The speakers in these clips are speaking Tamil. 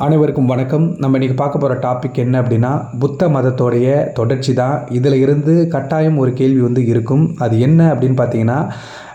அனைவருக்கும் வணக்கம். நம்ம இன்றைக்கி பார்க்க போகிற டாபிக் என்ன அப்படின்னா புத்த மதத்தோடைய தொடர்ச்சி தான் இதில் இருந்து கட்டாயம் ஒரு கேள்வி வந்து இருக்கும். அது என்ன அப்படின்னு பார்த்தீங்கன்னா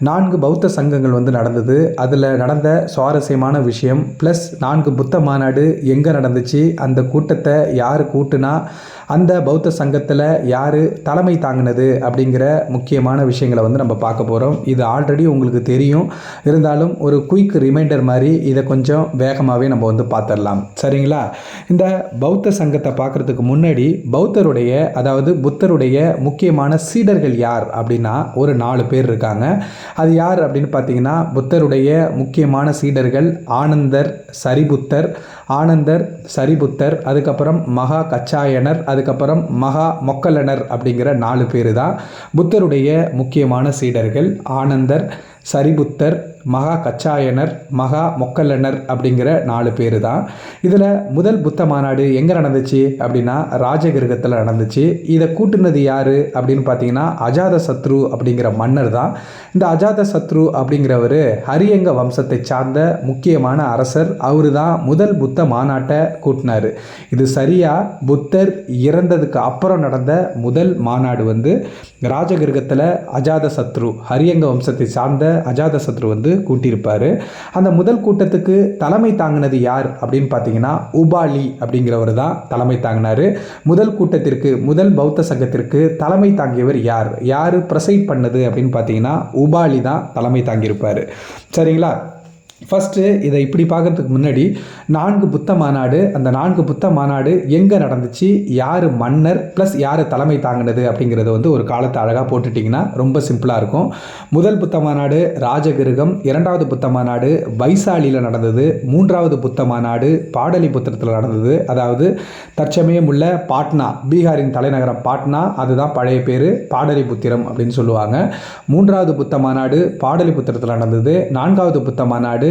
நான்கு பௌத்த சங்கங்கள் வந்து நடந்தது. அதில் நடந்த சுவாரஸ்யமான விஷயம் ப்ளஸ் நான்கு புத்த மாநாடு எங்கே நடந்துச்சு அந்த கூட்டத்தை யார் கூட்டுனா அந்த பௌத்த சங்கத்தில் யார் தலைமை தாங்கினது அப்படிங்கிற முக்கியமான விஷயங்களை வந்து நம்ம பார்க்க போகிறோம் இது ஆல்ரெடி உங்களுக்கு தெரியும். இருந்தாலும் ஒரு குயிக் ரிமைண்டர் மாதிரி இதை கொஞ்சம் வேகமாகவே நம்ம வந்து பார்த்துடலாம். சரிங்களா? இந்த பௌத்த சங்கத்தை பார்க்குறதுக்கு முன்னாடி பௌத்தருடைய அதாவது புத்தருடைய முக்கியமான சீடர்கள் யார் அப்படின்னா ஒரு நாலு பேர் இருக்காங்க. அது யார் அப்படின்னு பார்த்தீங்கன்னா புத்தருடைய முக்கியமான சீடர்கள் ஆனந்தர் சரிபுத்தர் ஆனந்தர் சரிபுத்தர் அதுக்கப்புறம் மகா கச்சாயனர் அதுக்கப்புறம் மகா மொக்கலனர் அப்படிங்கிற நாலு பேர் தான் புத்தருடைய முக்கியமான சீடர்கள். ஆனந்தர் சரிபுத்தர் மகா கச்சாயனர் மகா மொக்கல்லனர் அப்படிங்கிற நாலு பேர் தான். இதில் முதல் புத்த மாநாடு எங்கே நடந்துச்சு அப்படின்னா ராஜகிருகத்தில் நடந்துச்சு. இதை கூட்டுனது யார் அப்படின்னு பார்த்தீங்கன்னா அஜாத சத்ரு அப்படிங்கிற மன்னர் தான். இந்த அஜாத சத்ரு அப்படிங்கிறவர் ஹரியங்க வம்சத்தை சார்ந்த முக்கியமான அரசர். அவர் தான் முதல் புத்த மாநாட்டை கூட்டினார். இது சரியாக புத்தர் இறந்ததுக்கு அப்புறம் நடந்த முதல் மாநாடு வந்து ராஜகிரகத்தில் அஜாத சத்ரு ஹரியங்க வம்சத்தை சார்ந்த அஜாத சத்ரு வந்து கூட்டியிருப்பார். அந்த முதல் கூட்டத்துக்கு தலைமை தாங்கினது யார் அப்படின்னு பார்த்தீங்கன்னா உபாலி அப்படிங்கிறவர் தான் தலைமை தாங்கினார். முதல் கூட்டத்திற்கு முதல் பௌத்த சங்கத்திற்கு தலைமை தாங்கியவர் யார்? யார் ப்ரசைட் பண்ணது அப்படின்னு பார்த்தீங்கன்னா உபாலி தான் தலைமை தாங்கியிருப்பார். சரிங்களா? ஃபஸ்ட்டு இதை இப்படி பார்க்கறதுக்கு முன்னாடி நான்கு புத்த மாநாடு அந்த நான்கு புத்த மாநாடு எங்கே நடந்துச்சு யார் மன்னர் ப்ளஸ் யார் தலைமை தாங்கினது அப்படிங்கிறத வந்து ஒரு காலத்தை அழகாக போட்டுட்டிங்கன்னா ரொம்ப சிம்பிளாக இருக்கும். முதல் புத்த மாநாடு ராஜகிருகம் இரண்டாவது புத்த மாநாடு வைசாலியில் நடந்தது மூன்றாவது புத்த மாநாடு பாடலிபுத்திரத்தில் நடந்தது. அதாவது தற்சமயம் உள்ள பாட்னா பீகாரின் தலைநகரம் பாட்னா அதுதான் பழைய பேர் பாடலிபுத்திரம் அப்படின்னு சொல்லுவாங்க. மூன்றாவது புத்த மாநாடு பாடலிபுத்திரத்தில் நடந்தது நான்காவது புத்த மாநாடு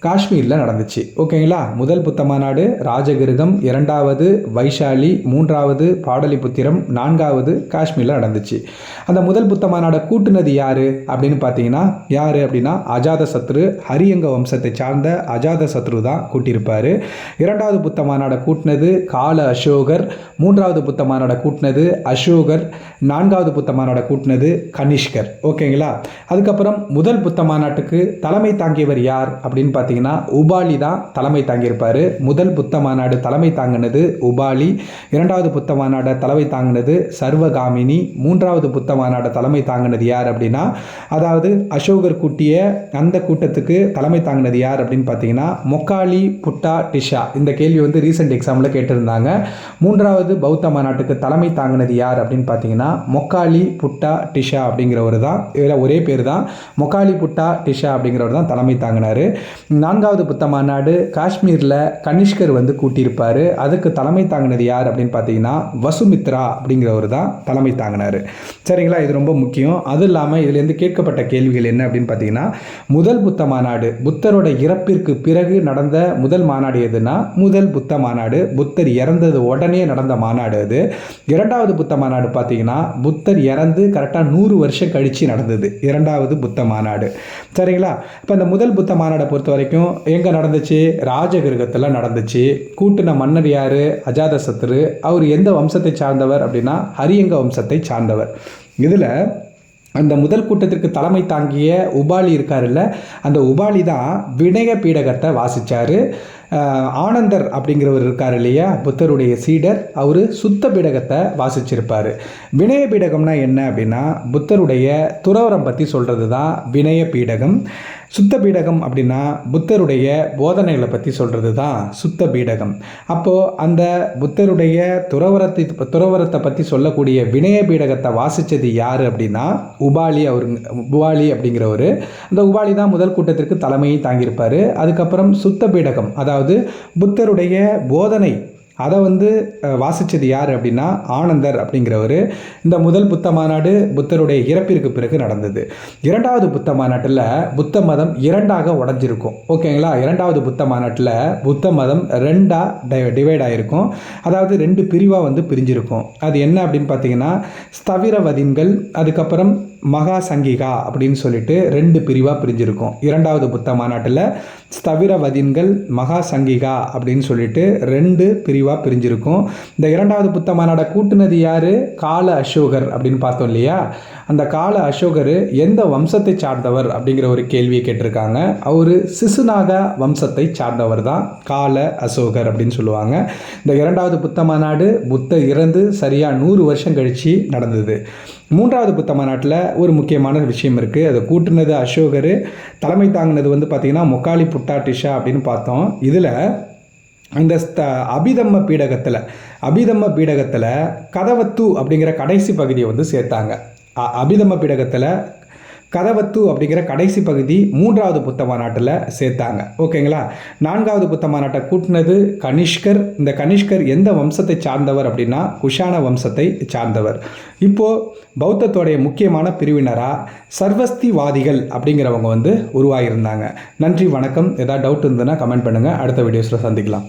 காஷ்மீரில் நடந்துச்சு. ஓகேங்களா? முதல் புத்த மாநாடு ராஜகிருகம் இரண்டாவது வைஷாலி. மூன்றாவது பாடலிபுத்திரம். நான்காவது காஷ்மீரில் நடந்துச்சு. அந்த முதல் புத்த மாநாடை கூட்டுனது யார்? அப்படின்னு பார்த்தீங்கன்னா யார் அப்படின்னா அஜாத சத்ரு. ஹரியங்க வம்சத்தை சார்ந்த அஜாத சத்ரு தான் கூட்டியிருப்பார் இரண்டாவது புத்த மாநாடை கூட்டினது கால அசோகர். மூன்றாவது புத்த மாநாடை கூட்டினது அசோகர். நான்காவது புத்த மாநாடை கூட்டினது கனிஷ்கர். ஓகேங்களா? அதுக்கப்புறம் முதல் புத்த மாநாட்டுக்கு தலைமை தாங்கியவர் யார் அப்படின்னு பார்த்தீங்கன்னா பார்த்தீங்கன்னா உபாலி தான் தலைமை தாங்கியிருப்பார். முதல் புத்த மாநாடு தலைமை தாங்கினது உபாலி இரண்டாவது புத்த மாநாடை தலைமை தாங்கினது சர்வகாமினி மூன்றாவது புத்த மாநாட தலைமை தாங்கினது யார் அப்படின்னா அதாவது அசோகர் கூட்டிய அந்த கூட்டத்துக்கு தலைமை தாங்கினது யார் அப்படின்னு பார்த்தீங்கன்னா மொக்காலி புட்டா டிஷா. இந்த கேள்வி வந்து ரீசெண்ட் எக்ஸாமில் கேட்டிருந்தாங்க. மூன்றாவது பௌத்த மாநாட்டுக்கு தலைமை தாங்கினது யார் அப்படின்னு பார்த்தீங்கன்னா மொக்காலி புட்டா டிஷா அப்படிங்கிறவர் தான். இதில் ஒரே பேர் தான். மொக்காலி புட்டா டிஷா அப்படிங்கிறவர் தான் தலைமை தாங்கினார். நான்காவது புத்த மாநாடு காஷ்மீரில் கனிஷ்கர் வந்து கூட்டியிருப்பார். அதுக்கு தலைமை தாங்கினது யார் அப்படின்னு பார்த்தீங்கன்னா வசுமித்ரா அப்படிங்கிறவர் தான் தலைமை தாங்கினார். சரிங்களா? இது ரொம்ப முக்கியம். அது இல்லாமல் இதுலேருந்து கேட்கப்பட்ட கேள்விகள் என்ன அப்படின்னு பார்த்தீங்கன்னா முதல் புத்த மாநாடு புத்தரோட இறப்பிற்கு பிறகு நடந்த முதல் மாநாடு எதுனா முதல் புத்த மாநாடு புத்தர் இறந்தது உடனே நடந்த மாநாடு அது. இரண்டாவது புத்த மாநாடு பார்த்தீங்கன்னா புத்தர் இறந்து கரெக்டாக நூறு வருஷம் கழித்து நடந்தது. இரண்டாவது புத்த மாநாடு. சரிங்களா? இப்போ இந்த முதல் புத்த மாநாடை பொறுத்த வரைக்கும் எங்கே நடந்துச்சு? ராஜகிருகத்தில் நடந்துச்சு. கூட்டின மன்னர் யார்? அஜாதசத்ரு அவர் எந்த வம்சத்தை சார்ந்தவர் அப்படின்னா ஹரியங்க வம்சத்தை சார்ந்தவர். இதில் அந்த முதல் கூட்டத்திற்கு தலைமை தாங்கிய உபாலி இருக்காருல்ல அந்த உபாலி தான் வினய பீடகத்தை வாசித்தார் ஆனந்தர் அப்படிங்கிறவர் இருக்கார் இல்லையா? புத்தருடைய சீடர். அவர் சுத்த பீடகத்தை வாசிச்சிருப்பார். வினய பீடகம்னா என்ன அப்படின்னா புத்தருடைய துறவரம் பற்றி சொல்கிறது தான் வினய பீடகம். சுத்த பீடகம் அப்படின்னா புத்தருடைய போதனைகளை பற்றி சொல்கிறது தான் சுத்த பீடகம். அப்போது அந்த புத்தருடைய துறவரத்தை துறவரத்தை பற்றி சொல்லக்கூடிய வினய பீடகத்தை வாசித்தது யார் அப்படின்னா உபாலி அவர் உபாலி அப்படிங்கிறவர். அந்த உபாலி தான் முதல் கூட்டத்திற்கு தலைமையை தாங்கியிருப்பார். அதுக்கப்புறம் சுத்த பீடகம் அதாவது புத்தருடைய போதனை அதை வந்து வாசித்தது யார் அப்படின்னா ஆனந்தர் அப்படிங்கிறவர். இந்த முதல் புத்த மாநாடு புத்தருடைய இறப்பிற்கு பிறகு நடந்தது. இரண்டாவது புத்த மாநாட்டில் புத்த மதம் இரண்டாக உடஞ்சிருக்கும். ஓகேங்களா? இரண்டாவது புத்த மாநாட்டில் புத்த மதம் ரெண்டாக டிவைட் ஆகிருக்கும் அதாவது ரெண்டு பிரிவாக வந்து பிரிஞ்சிருக்கும். அது என்ன அப்படின்னு பார்த்தீங்கன்னா ஸ்தவிரவதின்கள் அதுக்கப்புறம் மகா சங்கிகா அப்படின்னு சொல்லிட்டு ரெண்டு பிரிவாக பிரிஞ்சிருக்கும். இரண்டாவது புத்த மாநாட்டில் ஸ்தவிரவதின்கள் மகா சங்கிகா அப்படின்னு சொல்லிட்டு ரெண்டு பிரிவாக பிரிஞ்சிருக்கும். இந்த இரண்டாவது புத்த மாநாட கூட்டுனது யார்? கால அசோகர் அப்படின்னு பார்த்தோம் இல்லையா? அந்த கால அசோகர் எந்த வம்சத்தை சார்ந்தவர் அப்படிங்கிற ஒரு கேள்வியை கேட்டிருக்காங்க. அவர் சிசுநாக வம்சத்தை சார்ந்தவர் தான். கால அசோகர் அப்படின்னு சொல்லுவாங்க. இந்த இரண்டாவது புத்த மாநாடு புத்த இறந்து சரியாக நூறு வருஷம் கழித்து நடந்தது. மூன்றாவது புத்த மாநாட்டில் ஒரு முக்கியமான விஷயம் இருக்குது அதை கூட்டுனது அசோகர் தலைமை தாங்கினது வந்து பார்த்திங்கன்னா முக்காலி புட்டாட்டிஷா அப்படின்னு பார்த்தோம். இதில் அந்த ஸ்த அபிதம்ம பீடகத்தில் அபிதம்ம பீடகத்தில் கதவத்து அப்படிங்கிற கடைசி பகுதியை வந்து சேர்த்தாங்க. அ- அபிதம்ம பீடகத்தில் கதவத்து அப்படிங்கிற கடைசி பகுதி மூன்றாவது புத்த மாநாட்டில் சேர்த்தாங்க. ஓகேங்களா? நான்காவது புத்த மாநாட்டை கூட்டினது கனிஷ்கர். இந்த கனிஷ்கர் எந்த வம்சத்தை சார்ந்தவர் அப்படின்னா குஷான வம்சத்தை சார்ந்தவர். இப்போது பௌத்தத்தோடைய முக்கியமான பிரிவினராக சர்வஸ்திவாதிகள் அப்படிங்கிறவங்க வந்து உருவாகியிருந்தாங்க. நன்றி வணக்கம். ஏதாவது டவுட் இருந்ததுன்னா கமெண்ட் பண்ணுங்கள் அடுத்த வீடியோஸில் சந்திக்கலாம்.